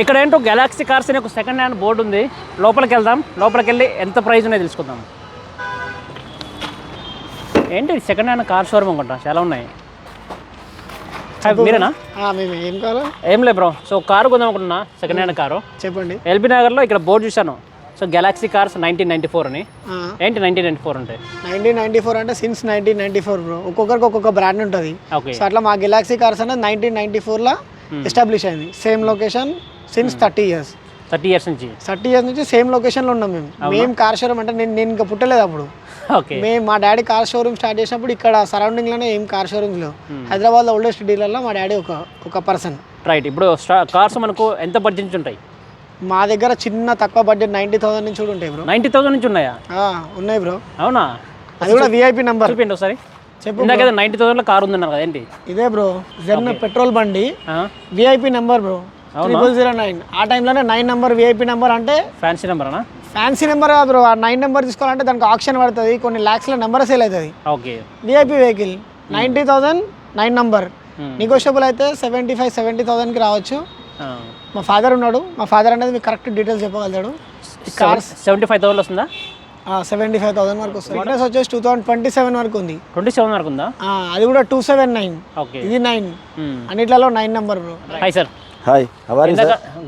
ఇక్కడ ఏంటో Galaxy cars అనే ఒక సెకండ్ హ్యాండ్ బోర్డు ఉంది. లోపలికి వెళ్దాం లోపలికి వెళ్ళి ఎంత ప్రైస్ ఉన్నాయో తెలుసుకుందాం. ఏంటి సెకండ్ హ్యాండ్ కార్ షోరూమ్ అనుకుంటా? చాలా ఉన్నాయి. మీరేనా? ఏం కావాలా? ఏం లేదు బ్రో సో కారు కొందాం అనుకుంటున్నా సెకండ్ హ్యాండ్ కారు. చెప్పండి. ఎల్బీ నగర్లో ఇక్కడ బోర్డు చూశాను. So galaxy cars nineteen ninety four అని ఏంటి నైన్టీన్ నైన్టీ ఫోర్ అంటే? నైన్టీన్ నైన్టీ ఫోర్ అంటే since nineteen ninety four bro ఒక్కొక్కరికి ఒక్కొక్క బ్రాండ్ ఉంటుంది. ఓకే సో అట్లా మా గెలాక్సీ కార్స్ అనేది నైన్టీన్ నైన్టీ ఫోర్లో ఎస్టాబ్లిష్ అయింది. Same location since thirty years thirty years నుంచి. థర్టీ ఇయర్స్ నుంచి సేమ్ లొకేషన్లో ఉన్నాం మేము. మేము కార్ షోరూమ్ అంటే నేను నేను ఇంకా పుట్టలేదు అప్పుడు. ఓకే మేము మా డాడీ కార్ షోరూమ్ స్టార్ట్ చేసినప్పుడు ఇక్కడ సరౌండింగ్లోనే ఏం కార్ షోరూమ్స్ లేవు. హైదరాబాద్లో ఓల్డెస్ట్ డీలర్లో మా డాడీ ఒక ఒక పర్సన్ రైట్ ఇప్పుడు కార్స్ మనకు ఎంత బడ్జెట్ నుంచి ఉంటాయి? మా దగ్గర చిన్న తక్కువ బడ్జెట్ నైంటీ థౌసండ్ నుంచి కూడా ఉంటాయి బ్రో నైంటీ థౌసండ్ నుంచి ఉన్నాయా? ఉన్నాయి బ్రో అవునా? అది కూడా విఐపి నెంబర్ చూపిండి ఒకసారి? చెప్పు ఇందాక నైంటీ థౌసండ్లో కార్ ఉందన్నారు కదా ఏంటి? ఇదే బ్రో జెన్ పెట్రోల్ బండి. VIP number bro triple zero nine ఆ టైంలోనే నైన్ నెంబర్ విఐపి నెంబర్ అంటే ఫ్యాన్సీ నెంబర్ ఫ్యాన్సీ నెంబర్ కాదు బ్రో. ఆ నైన్ నెంబర్ తీసుకోవాలంటే దానికి ఆప్షన్ పడుతుంది. కొన్ని ల్యాక్స్లో నెంబర్ సేల్ అవుతుంది. Okay. VIP vehicle ninety thousand nine number negotiable అయితే సెవెంటీ ఫైవ్ సెవెంటీ థౌసండ్కి రావచ్చు. మా ఫాదర్ ఉన్నాడు. మా ఫాదర్ అనేది మీకు కరెక్ట్ డీటెయిల్స్ చెప్పగలుగుతాడు. కార్స్ సెవెంటీ ఫైవ్ థౌసండ్ వస్తుందా? సెవెంటీ ఫైవ్ థౌసండ్ వరకు వస్తుంది. ఫిట్నెస్ వచ్చేసి టూ థౌసండ్ ట్వంటీ సెవెన్ వరకు ఉంది. ట్వంటీ సెవెన్ వరకు ఉందా? అది కూడా టూ సెవెన్ నైన్ ఇది నైన్ అన్నిట్లలో nine number bro. Hi sir hi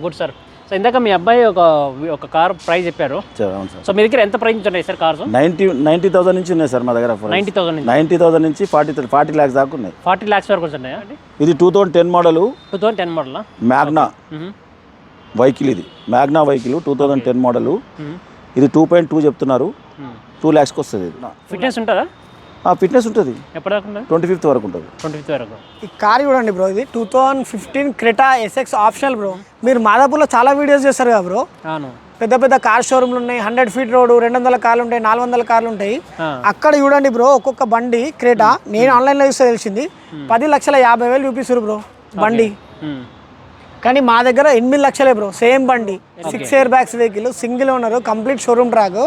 good sir so ఇందాక మీ అబ్బాయి ఒక ఒక కార్ ప్రైస్ చెప్పారు. సార్ అవును సార్ సో మీ దగ్గర ఎంత ప్రైస్ నుంచి ఉన్నాయి sir cars ninety ninety thousand నుంచి ఉన్నాయి సార్ మా దగ్గర నైంటీ థౌసండ్ నుంచి. నైంటీ థౌసండ్ నుంచి ఫార్టీ ఫార్టీ ల్యాక్స్ దాకా ఉన్నాయి. ఫార్టీ ల్యాక్స్ వరకు వస్తున్నాయా? ఇది two thousand ten model two thousand ten model Magna vehicle ఇది. Magna vehicle two thousand ten model ఇది టూ పాయింట్ టూ చెప్తున్నారు. టూ ల్యాక్స్కి వస్తుంది ఇది. ఫిట్నెస్ ఉంటుందా? ఫిట్నెస్ ఉంటుంది. ఎప్పటిదాకా ట్వంటీ ఫిఫ్త్ వరకు ఉంటుంది. ట్వంటీ ఫిఫ్త్ వరకు. ఈ కార్ చూడండి బ్రో ఇది two thousand fifteen Creta SX optional bro. మీరు మాదాపూర్లో చాలా వీడియోస్ చేస్తారు కదా బ్రో? అవును. పెద్ద పెద్ద కార్ షోరూమ్లు ఉన్నాయి హండ్రెడ్ ఫీట్ రోడ్ రెండు వందల కార్లు ఉంటాయి నాలుగు వందల కార్లు ఉంటాయి. అక్కడ చూడండి బ్రో ఒక్కొక్క బండి క్రేటా నేను ఆన్లైన్లో చూస్తే తెలిసింది. పది లక్షల యాభై వేలు చూపిస్తారు బ్రో బండి. మ్మ్. కానీ మా దగ్గర ఎనిమిది లక్షలే బ్రో. సేమ్ బండి. Six air bags vehicle single owner complete showroom track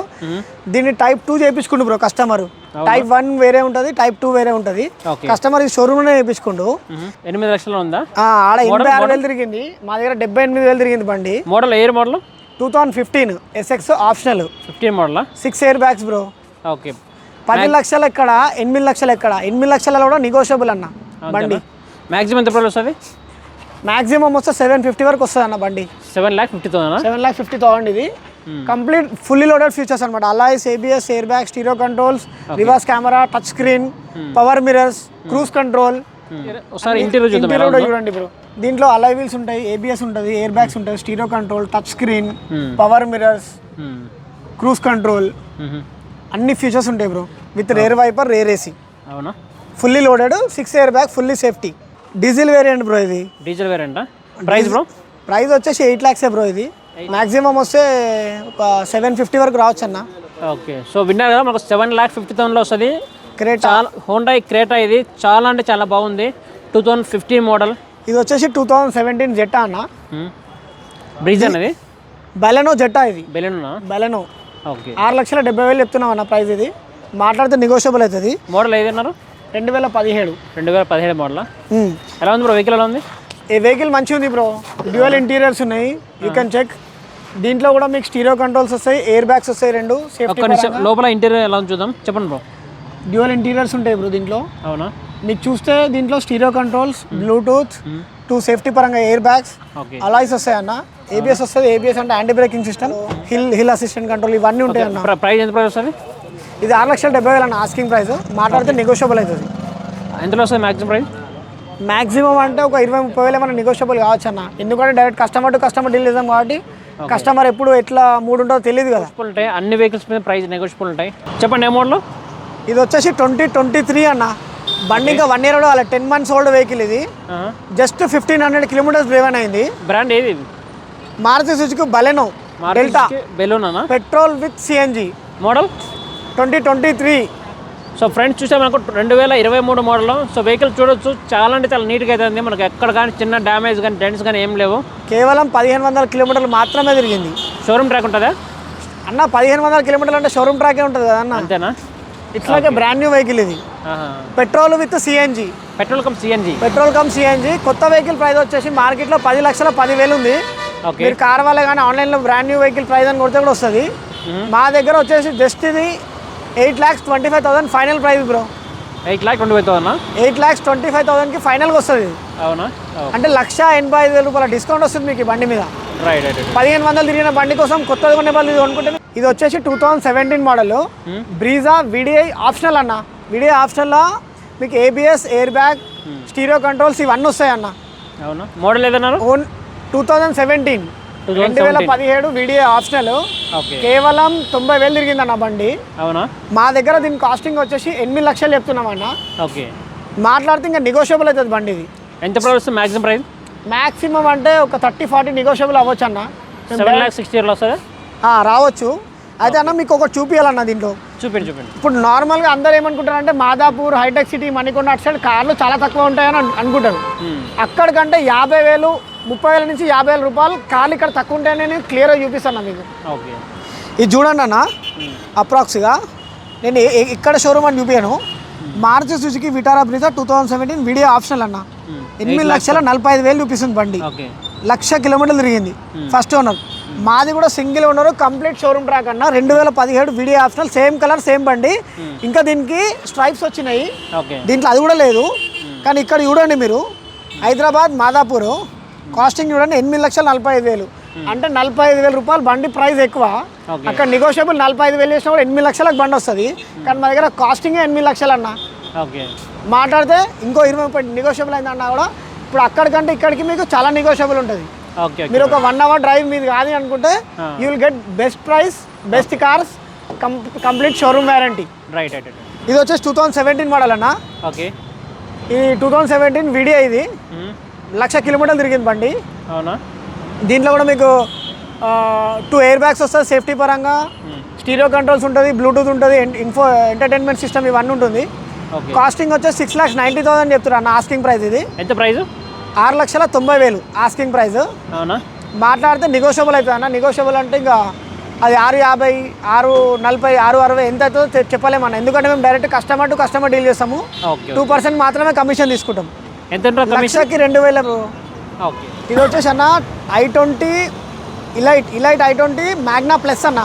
దీన్ని టైప్ టూ చేయించుకుండు బ్రో కస్టమర్ టైప్ వన్ వేరే ఉంటుంది టైప్ టూ వేరే ఉంటుంది. కస్టమర్ ఈ షోరూమ్లోనే చేయించుకుండు మ్మ్. ఎనిమిది లక్షలు ఉందా? ఆడ ఎనభై ఆరు వేలు తిరిగింది. మా దగ్గర డెబ్బై ఎనిమిది వేలు తిరిగింది బండి. Model air model two thousand fifteen SX optional fifteen మోడలా six air bags bro okay పది లక్షలు ఎక్కడ? ఎనిమిది లక్షలు ఎక్కడ? ఎనిమిది లక్షలలో కూడా నెగోషియబుల్ అన్న బండి. మ్యాక్సిమం ఎంత ప్రైస్ వస్తుంది మాక్సిమం వస్తే సెవెన్ ఫిఫ్టీ వరకు వస్తుంది అన్న బండి. Seven lakh fifty thousand seven lakh fifty thousand ఇది. కంప్లీట్ ఫుల్లీ లోడెడ్ ఫీచర్స్ అనమాట alloys ABS air bag stereo controls reverse camera touch screen power mirrors cruise control. Interior. చూడండి bro. దీంట్లో alloy wheels ఉంటాయి ABS ఉంటుంది air bags ఉంటాయి stereo control touch screen power mirrors. Cruise control. అన్ని features ఉంటాయి bro. With rear wiper rear AC. అవునా? Fully loaded six air bag fully safety diesel variant bro ఇది. Diesel వేరేంటా price bro price వచ్చేసి eight ల్యాక్సే bro ఇది. Maximum వస్తే ఒక సెవెన్ ఫిఫ్టీ వరకు రావచ్చు అన్న. ఓకే. సో విన్నారు కదా మనకు సెవెన్ ల్యాక్ ఫిఫ్టీ థౌసండ్లో వస్తుంది. క్రేటా? హోండా క్రేటా ఇది. చాలా అంటే చాలా బాగుంది. టూ థౌజండ్ ఫిఫ్టీన్ మోడల్ ఇది వచ్చేసి టూ థౌజండ్ సెవెంటీన్ జెట్టా అన్న. బ్రిజ్ అనేది బెలెనో జెట్టా ఇది. బెలూనా బెలెనో ఓకే. ఆరు లక్షల డెబ్బై వేలు చెప్తున్నాం అన్న ప్రైస్ ఇది. మాట్లాడితే నెగోషియబుల్ అవుతుంది. మోడల్ ఏదన్నారు రెండు వేల పదిహేడు. రెండు వేల పదిహేడు మోడల్. ఎలా ఉంది బ్రో? వెహికల్ ఎలా ఉంది? ఈ వెహికల్ మంచిగా ఉంది బ్రో. డ్యూయల్ ఇంటీరియర్స్ ఉన్నాయి. యూ కెన్ చెక్ దీంట్లో కూడా మీకు స్టీరియో కంట్రోల్స్ వస్తాయి ఎయిర్ బ్యాగ్స్ వస్తాయి రెండు. సేఫ్టీ లోపల ఇంటీరియర్ ఎలా ఉంది చూద్దాం. చెప్పండి బ్రో. డ్యూయల్ ఇంటీరియర్స్ ఉంటాయి బ్రో దీంట్లో. అవునా? మీకు చూస్తే దీంట్లో stereo controls bluetooth two safety పరంగా ఎయిర్ బ్యాగ్స్ అలాయిస్ వస్తాయి అన్న ఏబిఎస్ వస్తుంది. ఏబిఎస్ అంటే anti braking system hill hill assistant control ఇవన్నీ ఉంటాయి అన్న ప్రైస్ ఎంత ప్రైస్ వస్తుంది ఇది ఆరు లక్షల డెబ్బై వేలు అన్న ఆస్కింగ్ ప్రైస్ మాట్లాడితే నెగోషియబుల్ అవుతుంది. ఎంతలో వస్తుంది మ్యాక్సిమం ప్రైస్ మాక్సిమం అంటే ఒక ఇరవై ముప్పై వేలు ఏమైనా నెగోషియబుల్ కావచ్చు అన్న. ఎందుకంటే direct customer to customer deal చేద్దాం కాబట్టి కస్టమర్ ఎప్పుడు ఎట్లా మూడు ఉంటుందో తెలియదు కదా. ఉంటాయి. అన్ని వెహికల్స్ మీద ప్రైస్ నెగోషియబుల్ ఉంటాయి. చెప్పండి ఏ మోడల్ ఇది వచ్చేసి ట్వంటీ ట్వంటీ త్రీ అన్న. బండి ఇంకా వన్ ఇయర్ అలా టెన్ మంత్స్ ఓల్డ్ వెహికల్ ఇది. Just fifteen hundred kilometers driven అయింది. బ్రాండ్ ఏది Maruti Suzuki Baleno Delta. Baleno petrol with CNG model twenty twenty three. So friends చూసే మనకు రెండు వేల ఇరవై మూడు మోడల్ సో వెహికల్ చూడొచ్చు చాలా అంటే చాలా నీట్గా అయితే ఉంది. మనకు ఎక్కడ కానీ చిన్న డ్యామేజ్ కానీ డెంట్స్ కానీ ఏం లేవు. కేవలం పదిహేను వందల కిలోమీటర్లు మాత్రమే తిరిగింది. షోరూమ్ ట్రాక్ ఉంటుందా? అన్న పదిహేను వందల కిలోమీటర్లు అంటే షోరూమ్ ట్రాకే ఉంటుంది కదా అన్న? అంతేనా? It's like brand new vehicle ఇది. Petrol with CNG petrol cum CNG petrol cum CNG కొత్త వెహికల్ ప్రైస్ వచ్చేసి మార్కెట్లో పది లక్షల పదివేలు ఉంది. ఓకే. మీరు కార్ వల్ల కానీ ఆన్లైన్లో బ్రాండ్ న్యూ వెహికల్ ప్రైస్ అని కొడితే కూడా వస్తుంది. మా దగ్గర వచ్చేసి జస్ట్ ఇది eight lakhs twenty five thousand final price bro eight lakh twenty five thousand eight lakhs twenty five థౌసండ్కి ఫైనల్గా వస్తుంది. అవునా? అంటే లక్ష ఎనభై ఐదు వేల రూపాయల డిస్కౌంట్ వస్తుంది మీకు ఈ బండి మీద. రైట్ పదిహేను వందలు తిరిగిన బండి కోసం కొత్తది కొనే వాళ్ళు ఇది కొనుక్కుంటే ఇది వచ్చేసి two thousand seventeen model Brezza VDI optional అన్న. విడిఐ ఆప్షనల్లో మీకు ABS air bag stereo controls ఇవన్నీ వస్తాయి అన్న అవునా? Model ఏదన్నారు? Own two thousand seventeen 2017. రెండు వేల పదిహేడు వీడియో ఆప్షనల్ కేవలం తొంభై వేలు తిరిగిందన్న బండి. అవునా? మా దగ్గర దీని కాస్టింగ్ వచ్చేసి ఎనిమిది లక్షలు చెప్తున్నామన్న ఓకే. మాట్లాడితే ఇంకా నెగోషియబుల్ అవుతుంది బండి ఇది. ఎంత ప్రైస్ మ్యాక్సిమం ప్రైస్ మ్యాక్సిమం అంటే ఒక థర్టీ ఫార్టీ నెగోషియబుల్ అవ్వచ్చు అన్న. సెవెన్ ల్యాక్ సిక్స్టీ వస్తుందా? రావచ్చు. అయితే అన్న మీకు ఒకటి చూపించాలన్న దీంట్లో. చూపిండి చూపిండి ఇప్పుడు నార్మల్గా అందరు ఏమనుకుంటారంటే మాదాపూర్ హైటెక్ సిటీ మణికొండ అటు సైడ్ కార్లు చాలా తక్కువ ఉంటాయని అను- అనుకుంటారు. మ్మ్. అక్కడికంటే యాభై వేలు ముప్పై వేల నుంచి యాభై వేల రూపాయలు కార్లు ఇక్కడ తక్కువ ఉంటాయని నేను క్లియర్గా చూపిస్తాను మీకు. ఓకే. ఇది చూడండి అన్న అప్రాక్స్గా. నేను ఇక్కడ షోరూమ్ అని చూపించాను. Maruti Suzuki Vitara Brezza two thousand seventeen VDI optional అన్న. మ్మ్. ఎనిమిది లక్షల నలభై ఐదు వేలు చూపిస్తుంది బండి. లక్ష కిలోమీటర్లు తిరిగింది. ఫస్ట్ ఓనర్ మాది కూడా single owner complete showroom track అన్న. రెండు వేల పదిహేడు VDI optional same colour same బండి. ఇంకా దీనికి స్ట్రైప్స్ వచ్చినాయి. ఓకే. దీంట్లో అది కూడా లేదు. కానీ ఇక్కడ చూడండి మీరు. హైదరాబాద్ మాదాపూర్. కాస్టింగ్ చూడండి ఎనిమిది లక్షల నలభై ఐదు వేలు. అంటే నలభై ఐదు వేల రూపాయలు బండి ప్రైస్ ఎక్కువ. అక్కడ నెగోషియబుల్ నలభై ఐదు వేలు చేసినా కూడా ఎనిమిది లక్షలకు బండి వస్తుంది. కానీ మా దగ్గర కాస్టింగే ఎనిమిది లక్షలు అన్న. ఓకే. మాట్లాడితే ఇంకో ఇరవై ముప్పై నెగోషియబుల్ అయిందన్నా కూడా ఇప్పుడు అక్కడికంటే ఇక్కడికి మీకు చాలా నెగోషియబుల్ ఉంటుంది. మీరు ఒక వన్ అవర్ డ్రైవ్ మీది కాదు అనుకుంటే. You will get best price best cars complete showroom warranty right ఇది వచ్చేసి టూ థౌసండ్ సెవెంటీన్ మోడల్ అన్న. ఓకే. ఇది టూ థౌసండ్ సెవెంటీన్ వీడియో ఇది. లక్ష కిలోమీటర్లు తిరిగింది బండి. అవునా? దీంట్లో కూడా మీకు టూ ఎయిర్ బ్యాగ్స్ వస్తుంది సేఫ్టీ పరంగా. స్టీరియో కంట్రోల్స్ ఉంటుంది బ్లూటూత్ ఉంటుంది ఇన్ఫో ఎంటర్టైన్మెంట్ సిస్టమ్ ఇవన్నీ ఉంటుంది. కాస్టింగ్ వచ్చేసి సిక్స్ ల్యాక్స్ నైంటీ థౌసండ్ చెప్తున్నారు అన్న ఆస్కింగ్ ప్రైస్ ఇది. ఎంత ప్రైస్ ఆరు లక్షల తొంభై వేలు ఆస్కింగ్ ప్రైస్ అవునా? మాట్లాడితే నెగోషియబుల్ అవుతుంది అన్న నెగోషియబుల్ అంటే ఇంకా అది ఆరు యాభై ఆరు నలభై ఆరు అరవై ఎంత అవుతుందో చెప్పలేమన్న. ఎందుకంటే మేము direct customer to customer deal చేస్తాము. టూ పర్సెంట్ మాత్రమే కమిషన్ తీసుకుంటాం. ఎంత లక్షకి రెండు వేల ఓకే. ఇది వచ్చేసి అన్న i twenty Elite Elite i twenty Magna plus అన్న.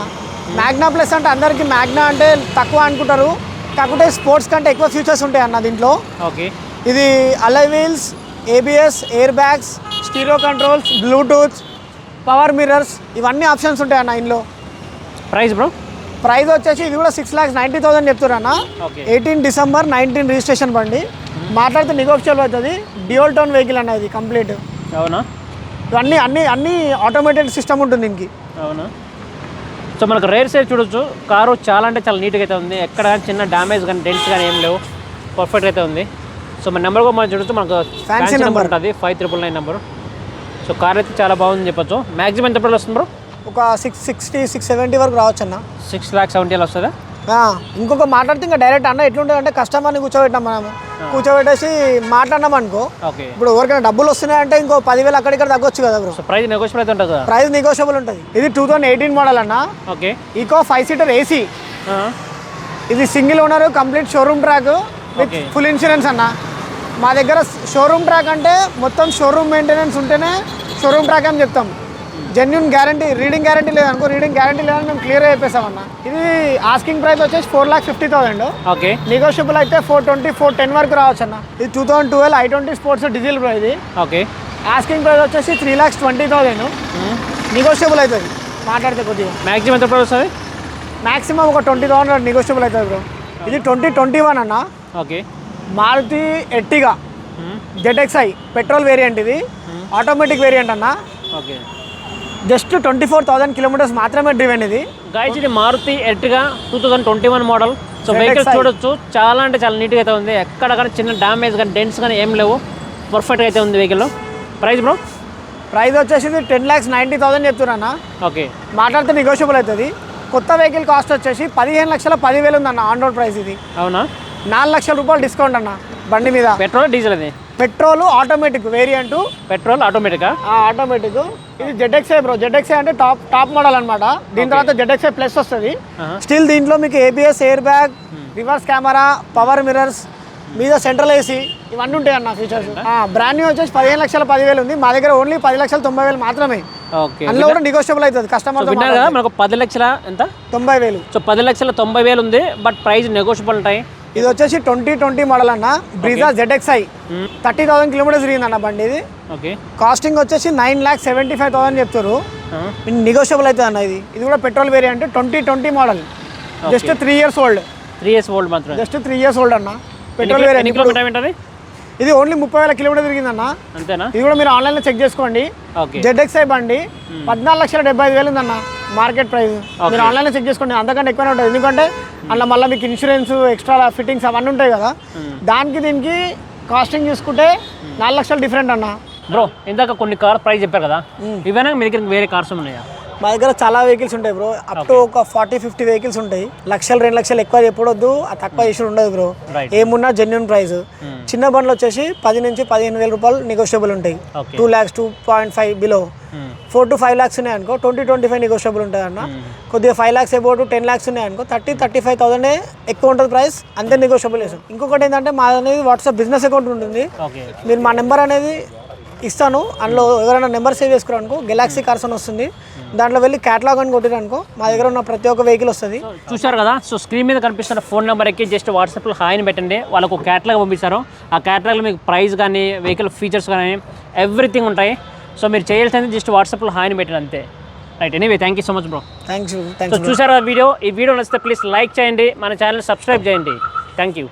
మ్యాగ్నా ప్లస్ అంటే అందరికీ మ్యాగ్నా అంటే తక్కువ అనుకుంటారు. కాకపోతే స్పోర్ట్స్ కంటే ఎక్కువ ఫీచర్స్ ఉంటాయి అన్న దీంట్లో. ఓకే. ఇది alloy wheels ABS air bags stereo controls Bluetooth power mirrors ఇవన్నీ ఆప్షన్స్ ఉంటాయి అన్న ఇందులో. ప్రైస్ బ్రో ప్రైస్ వచ్చేసి ఇది కూడా సిక్స్ ల్యాక్స్ నైంటీ థౌసండ్ చెప్తున్నారు అన్న. Okay. Eighteen December nineteen registration బండి. మాట్లాడితే నెగోషియల్ అవుతుంది డ్యూయల్ టోన్ వెహికల్ అన్న ఇది కంప్లీట్ అవునా? ఇవన్నీ అన్ని అన్ని ఆటోమేటెడ్ సిస్టమ్ ఉంటుంది దీనికి అవునా? సో మనకు రేర్ సైడ్ చూడొచ్చు. కారు చాలా అంటే చాలా నీట్గా అయితే ఉంది. ఎక్కడ చిన్న డ్యామేజ్ కానీ డెంట్స్ కానీ ఏం లేవు. పర్ఫెక్ట్ అయితే ఉంది. సో మన నెంబర్ కూడా మనం చూడొచ్చు. మనకు ఫ్యాన్సీ నెంబర్. ఉంటుంది. Five triple nine number so car అయితే చాలా బాగుంది చెప్పొచ్చు. మ్యాక్సిమం ఎంత వస్తుంది బ్రో? ఒక సిక్స్ సిక్స్టీ సిక్స్ సెవెంటీ వరకు రావచ్చు అన్న సిక్స్ ల్యాక్ సెవెంటీ వస్తుందా? ఇంకొక మాట్లాడితే ఇంకా డైరెక్ట్ అన్న ఎట్లుంటుంది అంటే కస్టమర్ని కూర్చోబెట్టాం మనము. కూర్చోబెట్టేసి మాట్లాడినాం అనుకో ఇప్పుడు ఎవరికైనా డబ్బులు వస్తున్నాయంటే ఇంకో పదివేలు అక్కడిక్కడ తగ్గొచ్చు కదా బ్రో. ప్రైస్ నెగోషియబుల్ అయితే ఉంటుంది కదా? ప్రైస్ నెగోషియబుల్ ఉంటుంది. ఇది టూ థౌసండ్ ఎయిటీన్ మోడల్ అన్న. Okay. Eeco five seater AC ఇది single owner complete showroom track with. Full insurance అన్న. మా దగ్గర షోరూమ్ ట్రాక్ అంటే మొత్తం షోరూమ్ మెయింటెనెన్స్ ఉంటేనే షోరూమ్ ట్రాక్ అని చెప్తాం. జెన్యున్ గ్యారంటీ రీడింగ్ గ్యారంటీ లేదనుకో రీడింగ్ గ్యారంటీ లేదని మేము క్లియర్గా చెప్పేసాం అన్న ఇది ఆస్కింగ్ ప్రైస్ వచ్చేసి four lakh fifty thousand okay negotiable అయితే ఫోర్ ట్వంటీ ఫోర్ టెన్ వరకు రావచ్చు అన్న ఇది two thousand twelve i twenty sports diesel pro ఇది. ఓకే ఆస్కింగ్ ప్రైస్ వచ్చేసి three lakhs twenty thousand negotiable అవుతుంది మాట్లాడితే కొద్దిగా. మ్యాక్సిమం ఎంత ప్రైస్ వస్తుంది మాక్సిమం ఒక ట్వంటీ థౌసండ్ నెగోషియబుల్ అవుతుంది బ్రో. ఇది ట్వంటీ ట్వంటీ వన్ అన్న. Okay Maruti Ertiga ZXi petrol variant ఇది. ఆటోమేటిక్ వేరియంట్ అన్న. Okay just twenty four thousand kilometers మాత్రమే డ్రివెన్ ఇది గాయస్ ఇది Maruti Ertiga two thousand twenty one model. So ZXi. Vehicle చూడొచ్చు. చాలా అంటే చాలా నీట్గా అయితే ఉంది. ఎక్కడ కానీ చిన్న డ్యామేజ్ కానీ డెంట్స్ కానీ ఏం లేవు. పర్ఫెక్ట్గా అయితే ఉంది వెహికల్ ప్రైస్ బ్రో ప్రైస్ వచ్చేసి టెన్ ల్యాక్స్ నైంటీ థౌసండ్ చెప్తున్నా ఓకే మాట్లాడితే నెగోషియబుల్ అవుతుంది. కొత్త వెహికల్ కాస్ట్ వచ్చేసి పదిహేను లక్షల పదివేలు ఉందన్న ఆన్ రోడ్ ప్రైస్ ఇది. అవునా? నాలుగు లక్షల రూపాయలు డిస్కౌంట్ అన్న బండి మీద. పెట్రోల్ డీజిల్ అది పెట్రోల్ ఆటోమేటిక్ వేరియంట్. పెట్రోల్ ఆటోమేటికా? ఆటోమేటిక్. ఇది జెడ్ఎక్స్ఐ బ్రో. జెడ్ఎక్స్ఐ అంటే టాప్ టాప్ మోడల్ అన్నమాట. దీని తర్వాత జెడ్ఎక్స్ఐ ప్లస్ వస్తుంది. స్టిల్ దీంట్లో మీకు ABS air bag reverse camera power mirrors మీద సెంట్రల్ ఏసీ ఇవన్నీ ఉంటాయి అన్న ఫీచర్స్ బ్రాండ్ న్యూ వచ్చేసి పదిహేను లక్షల పదివేలు ఉంది. మా దగ్గర ఓన్లీ పది లక్షల తొంభై వేలు మాత్రమే అందులో కూడా నెగోషియబుల్ అవుతుంది. కస్టమర్ మనకు పది లక్షల ఎంత? తొంభై వేలు సో పది లక్షల తొంభై వేలు ఉంది బట్ ప్రైస్ నెగోషియబుల్ ఉంటాయి. ఇది వచ్చేసి ట్వంటీ ట్వంటీ మోడల్ అన్న. Brezza ZXi thirty thousand kilometers తిరిగింది అన్న బండి ఇది. కాస్టింగ్ వచ్చేసి nine lakh seventy five thousand చెప్తారు నెగోషియబుల్ అవుతుంది అన్న ఇది. ఇది కూడా petrol variant twenty twenty model. Just three years old three years old మాత్రమే. జస్ట్ త్రీ ఇయర్స్ ఓల్డ్ అన్న. పెట్రోల్ వేరియంట్ ఇది ఓన్లీ ముప్పై వేల కిలోమీటర్ తిరిగిందన్న. అంతేనా? ఇది కూడా మీరు ఆన్లైన్లో చెక్ చేసుకోండి. జెడ్ఎక్స్ఐ బండి పద్నాలుగు లక్షల డెబ్బై ఐదు వేలు ఉందన్న. Market price. మీరు ఆన్లైన్లో చెక్ చేసుకోండి అంతకంటే ఎక్కువనే ఉంటుంది. ఎందుకంటే అందులో మళ్ళీ మీకు ఇన్సూరెన్స్ ఎక్స్ట్రా ఫిట్టింగ్స్ అవన్నీ ఉంటాయి కదా. దానికి దీనికి కాస్టింగ్ చూసుకుంటే నాలుగు లక్షలు డిఫరెంట్ అన్న. బ్రో ఇందాక కొన్ని కార్ ప్రైస్ చెప్పారు కదా. ఇవేనా? మీ దగ్గర వేరే కార్స్ ఉన్నాయా? మా దగ్గర చాలా వెహికల్స్ ఉంటాయి బ్రో అప్ టు ఒక ఫార్టీ ఫిఫ్టీ వెహికల్స్ ఉంటాయి. లక్షలు రెండు లక్షలు ఎక్కువ చెప్పొద్దు ఆ తక్కువ ఇష్యూ ఉండదు బ్రో. ఏమున్నా జెన్యున్ ప్రైస్ చిన్న బండ్లు వచ్చేసి పది నుంచి పదిహేను వేల రూపాయలు నెగోషియబుల్ ఉంటాయి. Two lakhs two point five below four to five lakhs ఉన్నాయి అనుకో ట్వంటీ ట్వంటీ ఫైవ్ నెగోషియబుల్ ఉంటుంది అన్న కొద్దిగా five lakhs about ten lakhs ఉన్నాయి అనుకో థర్టీ థర్టీ ఫైవ్ థౌసండ్ ఎక్కువ ఉంటుంది ప్రైస్ అంతే నెగోషియబుల్ చేసాం ఇంకొకటి ఏంటంటే మా అనేది వాట్సాప్ బిజినెస్ అకౌంట్ ఉంటుంది. మీరు మా నెంబర్ అనేది ఇస్తాను. అందులో ఎవరైనా నెంబర్ సేవ్ చేసుకున్నారు అనుకో గెలాక్సీ కార్స్ అని వస్తుంది. దాంట్లో వెళ్ళి క్యాటలాగ్ అని కొట్టిరు అనుకో మా దగ్గర ఉన్న ప్రతి ఒక్క వెహికల్ వస్తుంది. చూశారు కదా? సో స్క్రీన్ మీద కనిపిస్తున్న ఫోన్ నెంబర్ ఎక్కి జస్ట్ వాట్సాప్లో హాయిని పెట్టండి. వాళ్ళకు క్యాటలాగ్ పంపిస్తారు. ఆ క్యాటలాగ్లో మీకు ప్రైస్ కానీ వెహికల్ ఫీచర్స్ కానీ ఎవ్రీథింగ్ ఉంటాయి. సో మీరు చేయాల్సింది జస్ట్ వాట్సాప్లో హాయిని పెట్టండి అంతే. Right anyway thank you so much bro thanks so చూసారా వీడియో? ఈ వీడియో నచ్చితే ప్లీజ్ లైక్ చేయండి. మన ఛానల్ సబ్స్క్రైబ్ చేయండి. Thank you